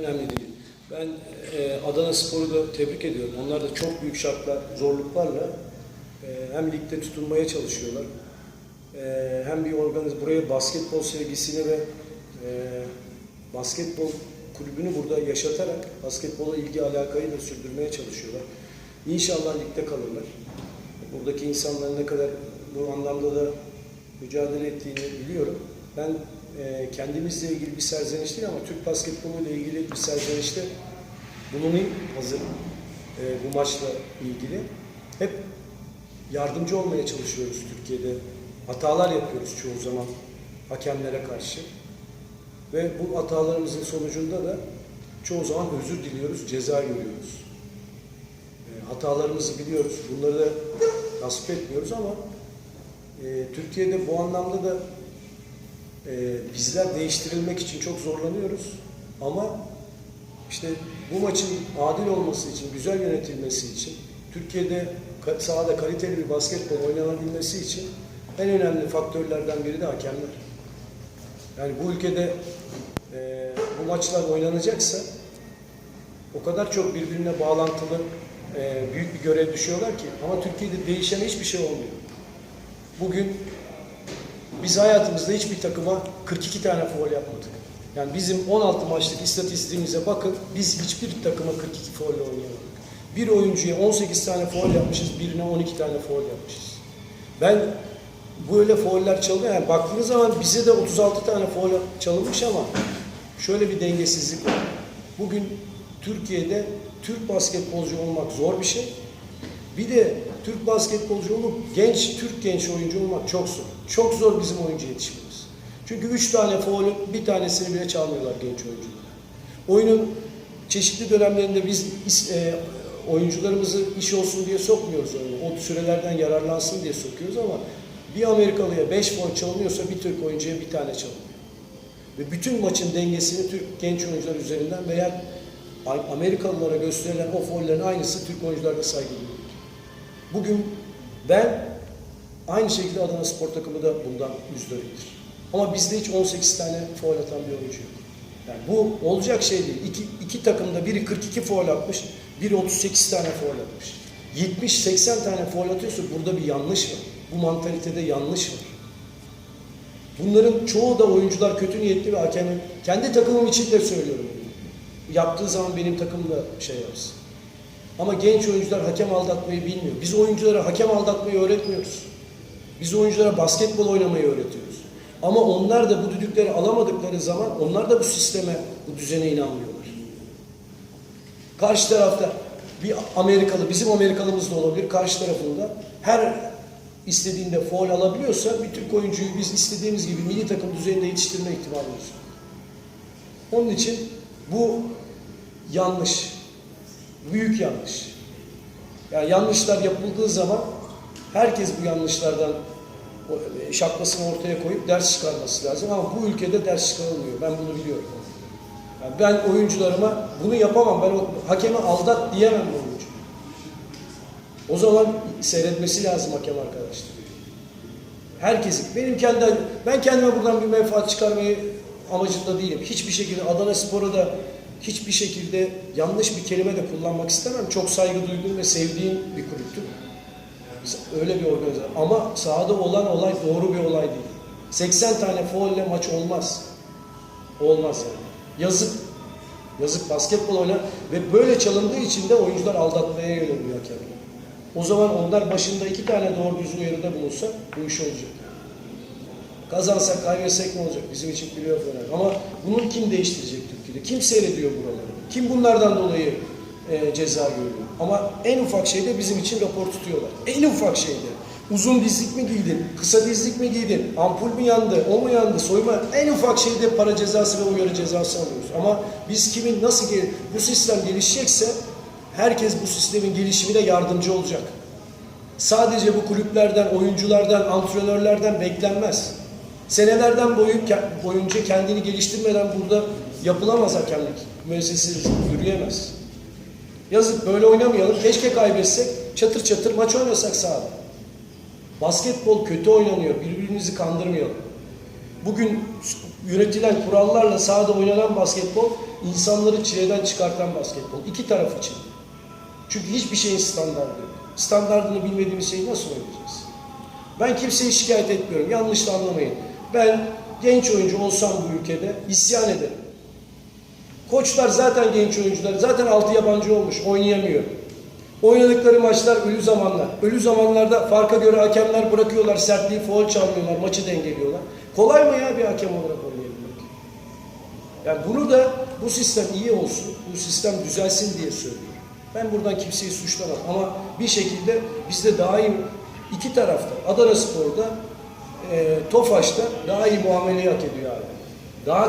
Önemli değil. Ben e, Adana Spor'u da tebrik ediyorum. Onlar da çok büyük şartlar, zorluklarla e, hem ligde tutunmaya çalışıyorlar. E, hem bir organiz buraya basketbol sevgisini ve e, basketbol kulübünü burada yaşatarak basketbola ilgi alakayı da sürdürmeye çalışıyorlar. İnşallah ligde kalırlar. Buradaki insanların ne kadar bu anlamda da mücadele ettiğini biliyorum. Ben e, kendimizle ilgili bir serzeniş değil ama Türk basketboluyla ilgili bir serzenişte bulunayım hazır e, bu maçla ilgili. Hep yardımcı olmaya çalışıyoruz Türkiye'de. Hatalar yapıyoruz çoğu zaman hakemlere karşı. Ve bu hatalarımızın sonucunda da çoğu zaman özür diliyoruz, ceza görüyoruz. E, hatalarımızı biliyoruz, bunları da tasvip etmiyoruz ama e, Türkiye'de bu anlamda da bizler değiştirilmek için çok zorlanıyoruz. Ama işte bu maçın adil olması için, güzel yönetilmesi için, Türkiye'de sahada kaliteli bir basketbol oynanabilmesi için en önemli faktörlerden biri de hakemler. Yani bu ülkede e, bu maçlar oynanacaksa o kadar çok birbirine bağlantılı e, büyük bir görev düşüyorlar ki ama Türkiye'de değişen hiçbir şey olmuyor. Bugün biz hayatımızda hiçbir takıma 42 tane foul yapmadık. Yani bizim 16 maçlık istatistiğimize bakın biz hiçbir takıma 42 foul oynayamadık. Bir oyuncuya 18 tane foul yapmışız, birine 12 tane foul yapmışız. Ben böyle fauller çalıyor. Yani baktığınız zaman bize de 36 tane foul çalınmış ama şöyle bir dengesizlik var. Bugün Türkiye'de Türk basketbolcu olmak zor bir şey. Bir de Türk basketbolcu olup genç, Türk genç oyuncu olmak çok zor. Çok zor bizim oyuncu yetişmemiz. Çünkü üç tane faulün bir tanesini bile çalmıyorlar genç oyuncular. Oyunun çeşitli dönemlerinde biz e, oyuncularımızı iş olsun diye sokmuyoruz oyuna. O sürelerden yararlansın diye sokuyoruz ama bir Amerikalıya 5 foul çalınıyorsa bir Türk oyuncuya bir tane çalınıyor. Ve bütün maçın dengesini Türk genç oyuncular üzerinden veya Amerikalılara gösterilen o foullerin aynısı Türk oyuncularda saygı duyuyor. Bugün ben aynı şekilde Adana Spor takımı da bundan müzdariptir. Ama bizde hiç 18 tane foul atan bir oyuncu yok. Yani bu olacak şey değil. İki, iki takımda biri 42 foul atmış, biri 38 tane foul atmış. 70-80 tane foul atıyorsa burada bir yanlış var. Bu mantalitede yanlış var. Bunların çoğu da oyuncular kötü niyetli ve hakemin kendi takımım için de söylüyorum. Yaptığı zaman benim takım da şey yapsın. Ama genç oyuncular hakem aldatmayı bilmiyor. Biz oyunculara hakem aldatmayı öğretmiyoruz. Biz oyunculara basketbol oynamayı öğretiyoruz. Ama onlar da bu düdükleri alamadıkları zaman onlar da bu sisteme, bu düzene inanmıyorlar. Karşı tarafta bir Amerikalı, bizim Amerikalımız da olabilir, karşı tarafında her istediğinde foul alabiliyorsa bir Türk oyuncuyu biz istediğimiz gibi milli takım düzeyinde yetiştirme ihtimalimiz yok. Onun için bu yanlış. Büyük yanlış. Yani yanlışlar yapıldığı zaman herkes bu yanlışlardan şapkasını ortaya koyup ders çıkarması lazım ama bu ülkede ders çıkarılmıyor. Ben bunu biliyorum. Yani ben oyuncularıma bunu yapamam. Ben o hakeme aldat diyemem oyuncu. O zaman seyretmesi lazım hakem arkadaşlar. Herkesin. Benim kendi ben kendime buradan bir menfaat çıkarmayı amacında değilim. Hiçbir şekilde Adana Spor'a da hiçbir şekilde yanlış bir kelime de kullanmak istemem. Çok saygı duyduğum ve sevdiğim bir kulüptür. Öyle bir organizasyon. Ama sahada olan olay doğru bir olay değil. 80 tane faulle maç olmaz. Olmaz yani. Yazık. Yazık basketbol oynar ve böyle çalındığı için de oyuncular aldatmaya yöneliyor hakemler. O zaman onlar başında iki tane doğru düzgün uyarıda bulunsa bu iş olacak. Kazansak kaybetsek ne olacak? Bizim için playoff önemli. Ama bunu kim değiştirecek Türkiye'de? Kim seyrediyor buraları? Kim bunlardan dolayı e, ceza görüyor? Ama en ufak şeyde bizim için rapor tutuyorlar. En ufak şeyde. Uzun dizlik mi giydin? Kısa dizlik mi giydin? Ampul mü yandı? O mu yandı? Soyma. En ufak şeyde para cezası ve uyarı cezası alıyoruz. Ama biz kimin nasıl gel bu sistem gelişecekse herkes bu sistemin gelişimine yardımcı olacak. Sadece bu kulüplerden, oyunculardan, antrenörlerden beklenmez. Senelerden boyu, boyunca kendini geliştirmeden burada yapılamaz hakemlik. Müessesesi yürüyemez. Yazık böyle oynamayalım. Keşke kaybetsek çatır çatır maç oynasak sahada. Basketbol kötü oynanıyor. Birbirimizi kandırmayalım. Bugün yönetilen kurallarla sahada oynanan basketbol insanları çileden çıkartan basketbol. İki taraf için. Çünkü hiçbir şeyin standartı yok. Standartını bilmediğimiz şeyi nasıl oynayacağız? Ben kimseyi şikayet etmiyorum. Yanlış anlamayın. Ben genç oyuncu olsam bu ülkede isyan ederim. Koçlar zaten genç oyuncular. Zaten altı yabancı olmuş. Oynayamıyor. Oynadıkları maçlar ölü zamanlar. Ölü zamanlarda farka göre hakemler bırakıyorlar. Sertliği foul çalmıyorlar. Maçı dengeliyorlar. Kolay mı ya bir hakem olarak oynayabilmek? Yani bunu da bu sistem iyi olsun, bu sistem düzelsin diye söylüyorum. Ben buradan kimseyi suçlamam ama bir şekilde bizde daim iki tarafta, Adana Spor'da, e, Tofaş'ta daha iyi muameleyi hak ediyor abi. Daha